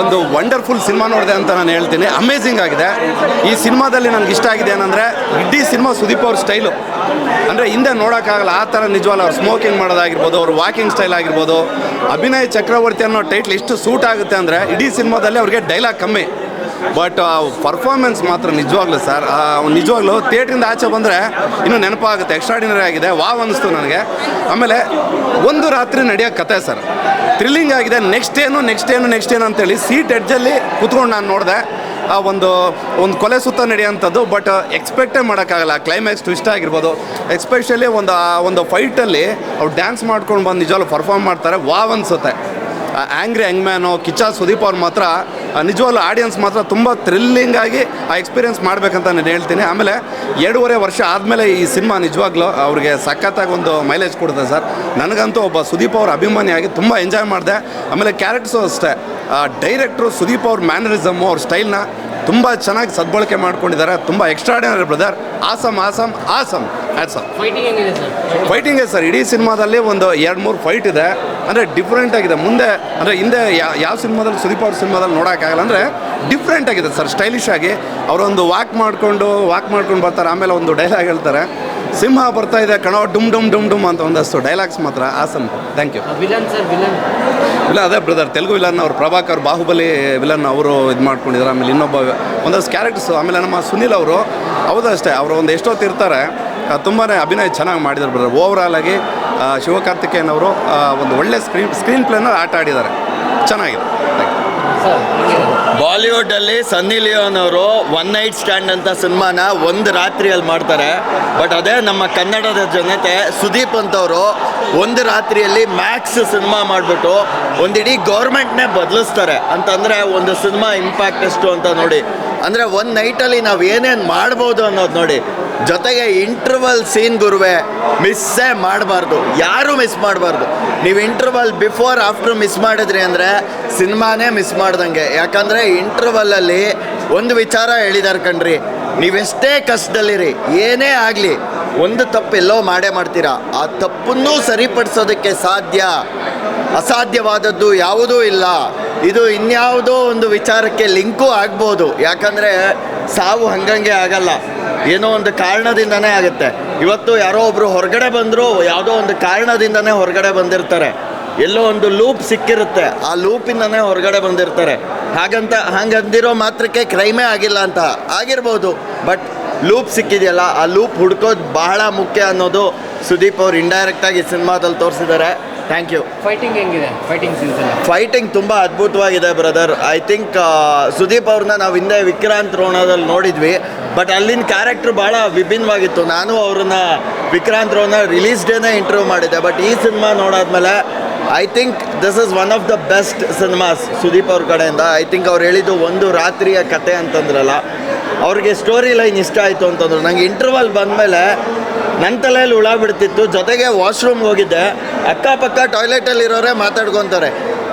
ಒಂದು wonderful cinema ನೋಡಿದೆ ಅಂತ ನಾನು ಹೇಳ್ತೀನಿ. ಅಮೇಝಿಂಗ್ ಆಗಿದೆ. ಈ ಸಿನಿಮಾದಲ್ಲಿ ನನಗೆ ಇಷ್ಟ ಆಗಿದೆ ಏನಂದರೆ ಇಡೀ ಸಿನಿಮಾ ಸುದೀಪ್ ಅವ್ರ ಸ್ಟೈಲು ಅಂದರೆ ಹಿಂದೆ ನೋಡೋಕ್ಕಾಗಲ್ಲ, ಆ ಥರ ನಿಜವಲ್ಲ. ಅವ್ರು ಸ್ಮೋಕಿಂಗ್ ಮಾಡೋದಾಗಿರ್ಬೋದು, ಅವ್ರ ವಾಕಿಂಗ್ ಸ್ಟೈಲ್ ಆಗಿರ್ಬೋದು. ಅಭಿನಯ ಚಕ್ರವರ್ತಿ ಅನ್ನೋ ಟೈಟ್ಲ್ ಎಷ್ಟು ಸೂಟ್ ಆಗುತ್ತೆ ಅಂದರೆ ಇಡೀ ಸಿನಿಮಾದಲ್ಲಿ ಅವ್ರಿಗೆ ಡೈಲಾಗ್ ಕಮ್ಮಿ. ಬಟ್ ಪರ್ಫಾರ್ಮೆನ್ಸ್ ಮಾತ್ರ ನಿಜವಾಗ್ಲೂ ಸರ್ ನಿಜವಾಗ್ಲೂ ಥಿಯೇಟ್ರಿಂದ ಆಚೆ ಬಂದರೆ ಇನ್ನೂ ನೆನಪಾಗುತ್ತೆ ಎಕ್ಸ್ಟ್ರಾಡಿನರಿ ಆಗಿದೆ ವಾವ್ ಅನ್ನಿಸ್ತು ನನಗೆ. ಆಮೇಲೆ ಒಂದು ರಾತ್ರಿ ನಡೆಯೋ ಕತೆ ಸರ್ ಥ್ರಿಲ್ಲಿಂಗ್ ಆಗಿದೆ ನೆಕ್ಸ್ಟ್ ಏನು ನೆಕ್ಸ್ಟ್ ಏನು ನೆಕ್ಸ್ಟ್ ಏನು ಅಂತೇಳಿ ಸೀಟ್ ಎಡ್ಜಲ್ಲಿ ಕುತ್ಕೊಂಡು ನಾನು ನೋಡಿದೆ. ಆ ಒಂದು ಒಂದು ಕೊಲೆ ಸುತ್ತ ನಡೆಯೋಂಥದ್ದು ಬಟ್ ಎಕ್ಸ್ಪೆಕ್ಟೇ ಮಾಡೋಕ್ಕಾಗಲ್ಲ ಕ್ಲೈಮ್ಯಾಕ್ಸ್ ಟ್ವಿಸ್ಟ್ ಆಗಿರ್ಬೋದು. ಎಕ್ಸ್ಪೆಷಲಿ ಒಂದು ಆ ಒಂದು ಫೈಟಲ್ಲಿ ಅವ್ರು ಡ್ಯಾನ್ಸ್ ಮಾಡ್ಕೊಂಡು ಬಂದು ನಿಜವಾಗ್ಲು ಪರ್ಫಾರ್ಮ್ ಮಾಡ್ತಾರೆ ವಾವ್ ಅನಿಸುತ್ತೆ. ಆ್ಯಂಗ್ರಿ ಮ್ಯಾನು ಕಿಚ್ಚ ಸುದೀಪ್ ಅವ್ರು ಮಾತ್ರ ಆ, ನಿಜವಾಗ್ಲೂ ಆಡಿಯನ್ಸ್ ಮಾತ್ರ ತುಂಬ ಥ್ರಿಲ್ಲಿಂಗ್ ಆಗಿ ಆ ಎಕ್ಸ್ಪೀರಿಯನ್ಸ್ ಮಾಡಬೇಕಂತ ನಾನು ಹೇಳ್ತೀನಿ. ಆಮೇಲೆ ಎರಡೂವರೆ ವರ್ಷ ಆದಮೇಲೆ ಈ ಸಿನಿಮಾ ನಿಜವಾಗ್ಲೂ ಅವ್ರಿಗೆ ಸಖತ್ತಾಗಿ ಒಂದು ಮೈಲೇಜ್ ಕೊಡುತ್ತೆ ಸರ್. ನನಗಂತೂ ಒಬ್ಬ ಸುದೀಪ್ ಅವ್ರ ಅಭಿಮಾನಿಯಾಗಿ ತುಂಬ ಎಂಜಾಯ್ ಮಾಡಿದೆ. ಆಮೇಲೆ ಕ್ಯಾರೆಕ್ಟರ್ಸು ಅಷ್ಟೇ. ಡೈರೆಕ್ಟ್ರು ಸುದೀಪ್ ಅವ್ರ ಮ್ಯಾನರಿಸಮು ಅವ್ರ ಸ್ಟೈಲ್ನ ತುಂಬ ಚೆನ್ನಾಗಿ ಸದ್ಬಳಕೆ ಮಾಡ್ಕೊಂಡಿದ್ದಾರೆ. ತುಂಬ extraordinary brother awesome awesome awesome awesome fighting ಫೈಟಿಂಗೇ sir? ಇಡೀ ಸಿನಿಮಾದಲ್ಲಿ ಒಂದು ಎರಡು ಮೂರು ಫೈಟ್ ಇದೆ. ಅಂದರೆ ಡಿಫ್ರೆಂಟ್ ಆಗಿದೆ. ಮುಂದೆ ಅಂದರೆ ಹಿಂದೆ ಯಾವ ಸಿನಿಮಾದಲ್ಲಿ ಸುದೀಪ್ ಅವ್ರ ಸಿನಿಮಾದಲ್ಲಿ ನೋಡೋಕ್ಕಾಗಲ್ಲ. ಅಂದರೆ ಡಿಫ್ರೆಂಟ್ ಆಗಿದೆ ಸರ್ ಸ್ಟೈಲಿಶ್ ಆಗಿ. ಅವರೊಂದು ವಾಕ್ ಮಾಡಿಕೊಂಡು ವಾಕ್ ಮಾಡ್ಕೊಂಡು ಬರ್ತಾರೆ. ಆಮೇಲೆ ಒಂದು ಡೈಲಾಗ್ ಹೇಳ್ತಾರೆ. ಸಿಂಹ ಬರ್ತಾ ಇದೆ ಕಣೋ ಡುಮ್ ಡುಮ್ ಡುಮ್ ಡುಮ್ ಅಂತ ಒಂದಷ್ಟು ಡೈಲಾಗ್ಸ್ ಮಾತ್ರ. Awesome thank you villain sir villain ಇಲ್ಲ ಅದೇ ಬ್ರದರ್ ತೆಲುಗು ವಿಲನ್ ಅವರು ಪ್ರಭಾಕರ್ ಬಾಹುಬಲಿ ವಿಲನ್ ಅವರು ಇದು ಮಾಡ್ಕೊಂಡಿದ್ದಾರೆ. ಆಮೇಲೆ ಇನ್ನೊಬ್ಬ ಒಂದಷ್ಟು ಕ್ಯಾರೆಕ್ಟರ್ಸು ಆಮೇಲೆ ನಮ್ಮ ಸುನಿಲ್ ಅವರು ಹೌದು ಅಷ್ಟೇ ಅವರು ಒಂದು ಎಷ್ಟೊತ್ತು ಇರ್ತಾರೆ ತುಂಬಾ ಅಭಿನಯ ಚೆನ್ನಾಗಿ ಮಾಡಿದ್ದಾರೆ ಬ್ರದರ್ ಓವರಾಲ್ ಆಗಿ ಶಿವಕಾರ್ತಿಕೇಯನವರು ಶಿವಕಾರ್ತಿಕೇಯನ್ ಅವರು ಒಂದು ಒಳ್ಳೆ ಸ್ಕ್ರೀನ್ ಸ್ಕ್ರೀನ್ ಪ್ಲೇನ ಆಟ ಆಡಿದ್ದಾರೆ. ಚೆನ್ನಾಗಿದೆ. Thank ಬಾಲಿವುಡ್ ಅಲ್ಲಿ ಸನ್ನಿ ಲಿಯೋನ್ ಅವರು ಒನ್ ನೈಟ್ ಸ್ಟ್ಯಾಂಡ್ ಅಂತ ಸಿನಿಮಾನ ಒಂದು ರಾತ್ರಿಯಲ್ಲಿ ಮಾಡ್ತಾರೆ. ಬಟ್ ಅದೇ ನಮ್ಮ ಕನ್ನಡದ ಜನತೆ ಸುದೀಪ್ ಅಂತವರು ಒಂದು ರಾತ್ರಿಯಲ್ಲಿ ಮ್ಯಾಕ್ಸ್ ಸಿನಿಮಾ ಮಾಡಿಬಿಟ್ಟು ಒಂದಿಡೀ ಗೌರ್ಮೆಂಟ್ನೇ ಬದಲಿಸ್ತಾರೆ. ಅಂತಂದರೆ ಒಂದು ಸಿನಿಮಾ ಇಂಪ್ಯಾಕ್ಟ್ ಎಷ್ಟು ಅಂತ ನೋಡಿ. ಅಂದರೆ ಒಂದು ನೈಟಲ್ಲಿ ನಾವು ಏನೇನು ಮಾಡ್ಬೋದು ಅನ್ನೋದು ನೋಡಿ. ಜೊತೆಗೆ ಇಂಟರ್ವಲ್ ಸೀನ್ ಗುರುವೆ ಮಿಸ್ಸೇ ಮಾಡಬಾರ್ದು. ಯಾರೂ ಮಿಸ್ ಮಾಡಬಾರ್ದು. ನೀವು ಇಂಟರ್ವಲ್ ಬಿಫೋರ್ ಆಫ್ಟರ್ ಮಿಸ್ ಮಾಡಿದ್ರಿ ಅಂದರೆ ಸಿನಿಮಾನೇ ಮಿಸ್ ಮಾಡ್ದಂಗೆ. ಯಾಕಂದರೆ ಇಂಟರ್ವಲ್ಲಲ್ಲಿ ಒಂದು ವಿಚಾರ ಹೇಳಿದಾರೆ ಕಣ್ರಿ. ನೀವೆಷ್ಟೇ ಕಷ್ಟದಲ್ಲಿರಿ, ಏನೇ ಆಗಲಿ ಒಂದು ತಪ್ಪು ಎಲ್ಲೋ ಮಾಡೇ ಮಾಡ್ತೀರಾ? ಆ ತಪ್ಪನ್ನು ಸರಿಪಡಿಸೋದಕ್ಕೆ ಸಾಧ್ಯ? ಅಸಾಧ್ಯವಾದದ್ದು ಯಾವುದೂ ಇಲ್ಲ. ಇದು ಇನ್ಯಾವುದೋ ಒಂದು ವಿಚಾರಕ್ಕೆ ಲಿಂಕು ಆಗ್ಬೋದು. ಯಾಕಂದರೆ ಸಾವು ಹಂಗಂಗೆ ಆಗಲ್ಲ. ಏನೋ ಒಂದು ಕಾರಣದಿಂದನೇ ಆಗುತ್ತೆ. ಇವತ್ತು ಯಾರೋ ಒಬ್ಬರು ಹೊರಗಡೆ ಬಂದರೂ ಯಾವುದೋ ಒಂದು ಕಾರಣದಿಂದನೇ ಹೊರಗಡೆ ಬಂದಿರ್ತಾರೆ. ಎಲ್ಲೋ ಒಂದು ಲೂಪ್ ಸಿಕ್ಕಿರುತ್ತೆ. ಆ ಲೂಪಿಂದನೇ ಹೊರಗಡೆ ಬಂದಿರ್ತಾರೆ. ಹಾಗಂತ ಹಂಗಂದಿರೋ ಮಾತ್ರಕ್ಕೆ ಕ್ರೈಮೇ ಆಗಿಲ್ಲ ಅಂತ. ಆಗಿರ್ಬೋದು. ಬಟ್ ಲೂಪ್ ಸಿಕ್ಕಿದೆಯಲ್ಲ ಆ ಲೂಪ್ ಹುಡ್ಕೋದು ಬಹಳ ಮುಖ್ಯ ಅನ್ನೋದು ಸುದೀಪ್ ಅವ್ರು ಇಂಡೈರೆಕ್ಟಾಗಿ ಸಿನಿಮಾದಲ್ಲಿ ತೋರಿಸಿದ್ದಾರೆ. ಥ್ಯಾಂಕ್ ಯು ಫೈಟಿಂಗ್ ಹೆಂಗಿದೆ? ಫೈಟಿಂಗ್ ಸೀನ್ಸ್ ಎಲ್ಲ? ಫೈಟಿಂಗ್ ತುಂಬ ಅದ್ಭುತವಾಗಿದೆ ಬ್ರದರ್ ಐ ಥಿಂಕ್ ಸುದೀಪ್ ಅವ್ರನ್ನ ನಾವು ಹಿಂದೆ ವಿಕ್ರಾಂತ್ ರೋಣದಲ್ಲಿ ನೋಡಿದ್ವಿ ಬಟ್ ಅಲ್ಲಿನ ಕ್ಯಾರೆಕ್ಟರ್ ಭಾಳ ವಿಭಿನ್ನವಾಗಿತ್ತು. ನಾನು ಅವ್ರನ್ನ ವಿಕ್ರಾಂತ್ ರೋಣ ರಿಲೀಸ್ ಡೇನೇ ಇಂಟರ್ವ್ಯೂ ಮಾಡಿದ್ದೆ ಬಟ್ ಈ cinema ನೋಡಾದ್ಮೇಲೆ I think this is one of the best cinemas Sudeep ಅವ್ರ ಕಡೆಯಿಂದ. ಐ ಥಿಂಕ್ ಅವ್ರು ಹೇಳಿದ್ದು ಒಂದು ರಾತ್ರಿಯ ಕತೆ ಅಂತಂದ್ರಲ್ಲ ಅವ್ರಿಗೆ ಸ್ಟೋರಿ ಲೈನ್ ಇಷ್ಟ ಆಯಿತು ಅಂತಂದ್ರು. ನಂಗೆ ಇಂಟರ್ವಲ್ ಬಂದಮೇಲೆ ನನ್ನ ತಲೆಯಲ್ಲಿ ಹುಳ ಬಿಡ್ತಿತ್ತು. ಜೊತೆಗೆ ವಾಶ್ರೂಮ್ ಹೋಗಿದ್ದೆ. ಅಕ್ಕಪಕ್ಕ ಟಾಯ್ಲೆಟಲ್ಲಿರೋರೇ ಮಾತಾಡ್ಕೊತಾರೆ.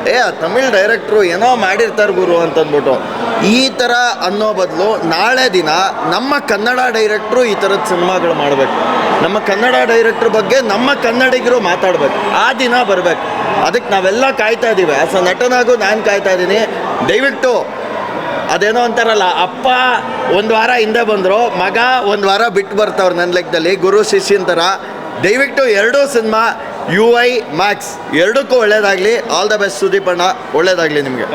ಏ ತಮಿಳ್ ಡೈರೆಕ್ಟ್ರು ಏನೋ ಮಾಡಿರ್ತಾರೆ ಗುರು ಅಂತಂದ್ಬಿಟ್ಟು. ಈ ಥರ ಅನ್ನೋ ಬದಲು ನಾಳೆ ದಿನ ನಮ್ಮ ಕನ್ನಡ ಡೈರೆಕ್ಟ್ರು ಈ ಥರದ ಸಿನಿಮಾಗಳು ಮಾಡಬೇಕು. ನಮ್ಮ ಕನ್ನಡ ಡೈರೆಕ್ಟ್ರ್ ಬಗ್ಗೆ ನಮ್ಮ ಕನ್ನಡಿಗರು ಮಾತಾಡಬೇಕು. ಆ ದಿನ ಬರಬೇಕು. ಅದಕ್ಕೆ ನಾವೆಲ್ಲ ಕಾಯ್ತಾ ಇದ್ದೀವಿ ಆಸ್ ಅ ನಟನಾಗೂ ನಾನು ಕಾಯ್ತಾ ಇದ್ದೀನಿ ದಯವಿಟ್ಟು ಅದೇನೋ ಅಂತಾರಲ್ಲ, ಅಪ್ಪ ಒಂದು ವಾರ ಹಿಂದೆ ಬಂದರು, ಮಗ ಒಂದು ವಾರ ಬಿಟ್ಟು ಬರ್ತವ್ರು ನನ್ನ ಲೆಕ್ಕದಲ್ಲಿ, ಗುರು ಶಿಷ್ಯನ ಥರ ದಯವಿಟ್ಟು ಎರಡೂ ಸಿನಿಮಾ ಯು ಐ ಮ್ಯಾಕ್ಸ್ ಎರಡಕ್ಕೂ ಒಳ್ಳೇದಾಗಲಿ. ಆಲ್ ದ ಬೆಸ್ಟ್ ಸುದೀಪ್ ಅಣ್ಣ, ಒಳ್ಳೇದಾಗಲಿ ನಿಮಗೆ.